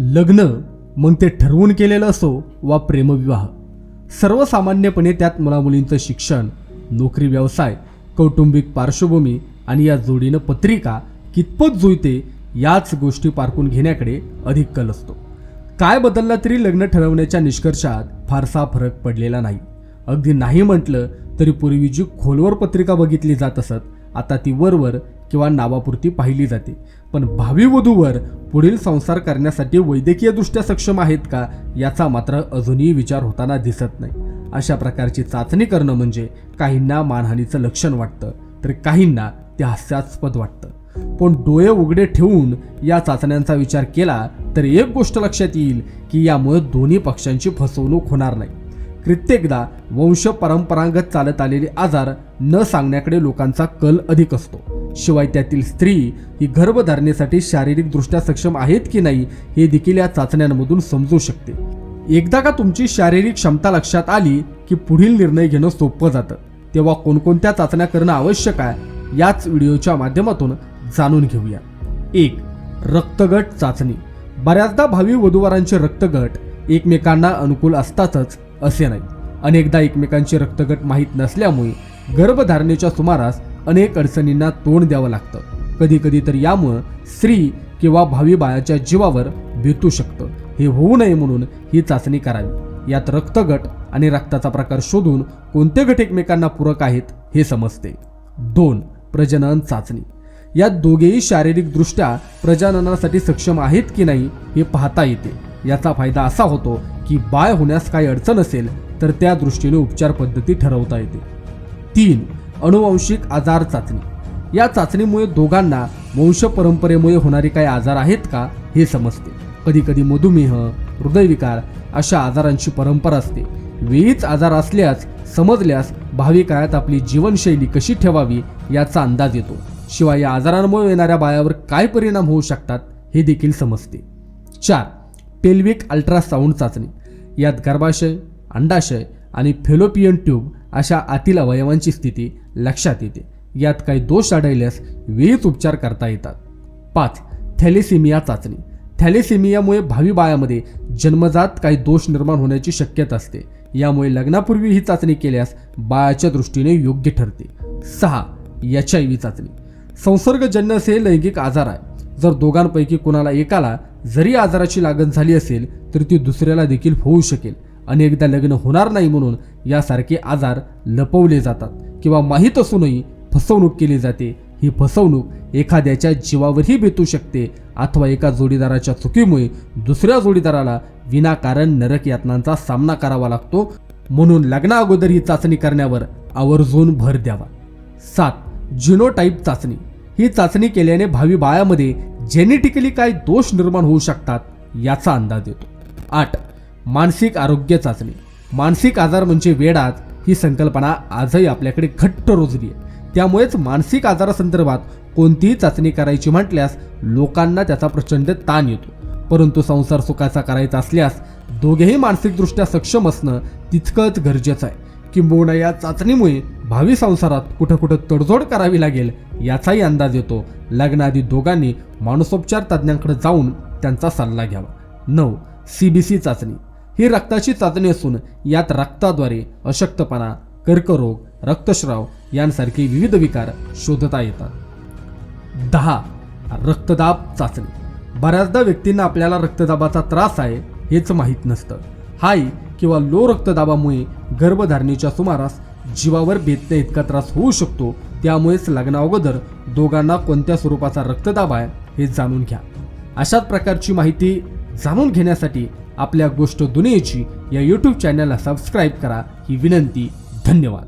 लग्न मग ते ठरवून केलेलं असो वा प्रेमविवाह. सर्वसामान्यपणे त्यात मुलामुलींचं शिक्षण नोकरी व्यवसाय कौटुंबिक पार्श्वभूमी आणि या जोडीनं पत्रिका कितपत जुळते याच गोष्टी पारखून घेण्याकडे अधिक कल असतो. काय बदलला तरी लग्न ठरवण्याच्या निष्कर्षात फारसा फरक पडलेला नाही. अगदी नाही म्हटलं तरी पूर्वी जी खोलवर पत्रिका बघितली जात असत आता ती वरवर किंवा नावापुरती पाहिली जाते. पण भावी वधूवर पुढील संसार करण्यासाठी वैद्यकीयदृष्ट्या सक्षम आहेत का याचा मात्र अजूनही विचार होताना दिसत नाही. अशा प्रकारची चाचणी करणं म्हणजे काहींना मानहानीचं लक्षण वाटतं तर काहींना ते हास्यास्पद वाटतं. पण डोळे उघडे ठेवून या चाचण्यांचा विचार केला तर एक गोष्ट लक्षात येईल की यामुळे दोन्ही पक्षांची फसवणूक होणार नाही. कित्येकदा वंश परंपरागत चालत आलेले आजार न सांगण्याकडे लोकांचा कल अधिक असतो. शिवाय त्यातील स्त्री ही गर्भधारणेसाठी शारीरिकदृष्ट्या सक्षम आहेत की नाही हे देखील या चाचण्यांमधून समजू शकते. एकदा का तुमची शारीरिक क्षमता लक्षात आली की पुढील निर्णय घेणं सोपं जातं तेव्हा कोणकोणत्या चाचण्या करणं आवश्यक आहे याच व्हिडिओच्या माध्यमातून जाणून घेऊया. एक रक्तगट चाचणी. बऱ्याचदा भावी वधूवरांचे रक्तगट एकमेकांना अनुकूल असतातच असे नाही. अनेकदा एकमेकांचे रक्तगट माहीत नसल्यामुळे गर्भधारणेच्या सुमारास अनेक अडचणींना तोंड द्यावं लागतं. कधी कधी तर यामुळं स्त्री किंवा भावी बाळाच्या जीवावर बेतू शकतं. हे होऊ नये म्हणून ही चाचणी करावी. यात रक्तगट आणि रक्ताचा प्रकार शोधून कोणते गट एकमेकांना पूरक आहेत हे समजते. दोन प्रजनन चाचणी. यात दोघेही शारीरिकदृष्ट्या प्रजननासाठी सक्षम आहेत की नाही हे पाहता येते. याचा फायदा असा होतो की बाळ होण्यास काही अडचण असेल तर त्या दृष्टीने उपचार पद्धती ठरवता येते. तीन अनुवांशिक आजार चाचणी. या चाचणीमुळे दोघांना वंश परंपरेमुळे होणारे काही आजार आहेत का हे समजते. कधी कधी मधुमेह हृदयविकार अशा आजारांची परंपरा असते. वेळीच आजार असल्यास समजल्यास भावी काळात आपली जीवनशैली कशी ठेवावी याचा अंदाज येतो. शिवाय या आजारांमुळे येणाऱ्या बाळावर काय परिणाम होऊ शकतात हे देखील समजते. चार. पेल्विक अल्ट्रासाऊंड चाचणी. यात गर्भाशय अंडाशय आणि फेलोपियन ट्यूब अशा आतील अवयवांची स्थिती लक्षात येते. यात काही दोष आढळल्यास वेळीच उपचार करता येतात. पाच थॅलेसिमिया चाचणी. थॅलेसिमियामुळे भावी बाळामध्ये जन्मजात काही दोष निर्माण होण्याची शक्यता असते. यामुळे लग्नापूर्वी ही चाचणी केल्यास बाळाच्या दृष्टीने योग्य ठरते. सहा एच आय व्ही चाचणी. संसर्गजन्य असे लैंगिक आजार आहे. जर दोघांपैकी कोणाला एकाला जरी आजाराची लागण झाली असेल तर ती दुसऱ्याला देखील होऊ शकेल. अनेकदा लग्न होणार नाही म्हणून यासारखे आजार लपवले जातात किंवा माहीत असूनही फसवणूक केली जाते. ही फसवणूक एखाद्याच्या जीवावरही बेतू शकते अथवा एका जोडीदाराच्या चुकीमुळे दुसऱ्या जोडीदाराला विनाकारण नरक यातनांचा सामना करावा लागतो. म्हणून लग्ना अगोदर ही चाचणी करण्यावर आवर्जून भर द्यावा. सात जिनोटाईप चाचणी. ही चाचणी केल्याने भावी बाळामध्ये जेनेटिकली काय दोष निर्माण होऊ शकतात याचा अंदाज येतो. आठ मानसिक आरोग्य चाचणी. मानसिक आजार म्हणजे वेडात ही संकल्पना आजही आपल्याकडे घट्ट रोजली आहे. त्यामुळेच मानसिक आजारासंदर्भात कोणतीही चाचणी करायची म्हटल्यास लोकांना त्याचा प्रचंड ताण येतो. परंतु संसार सुखाचा करायचा असल्यास दोघेही मानसिकदृष्ट्या सक्षम असणं तितकंच गरजेचं आहे. किंबहुना या चाचणीमुळे भावी संसारात कुठं कुठं तडजोड करावी लागेल याचाही अंदाज येतो. लग्नाआधी दोघांनी मानसोपचार तज्ज्ञांकडे जाऊन त्यांचा सल्ला घ्यावा. नऊ. सी बी सी चाचणी. ही रक्ताची चाचणी असून यात रक्ताद्वारे अशक्तपणा कर्करोग रक्तस्राव यांसारखे विविध विकार शोधता येतात. दहा. रक्तदाब चाचणी. बऱ्याचदा व्यक्तींना आपल्याला रक्तदाबाचा त्रास आहे हेच माहीत नसतं. हाय किंवा लो रक्तदाबामुळे गर्भधारणेच्या सुमारास जीवावर बेतण्या इतका त्रास होऊ शकतो त्यामुळेच लग्नाअगोदर दोघांना कोणत्या स्वरूपाचा रक्तदाब आहे हे जाणून घ्या. अशाच प्रकारची माहिती जाणून घेण्यासाठी आपल्या गोष्ट दुनियेची या यूट्यूब चॅनलला सबस्क्राईब करा. ही विनंती. धन्यवाद.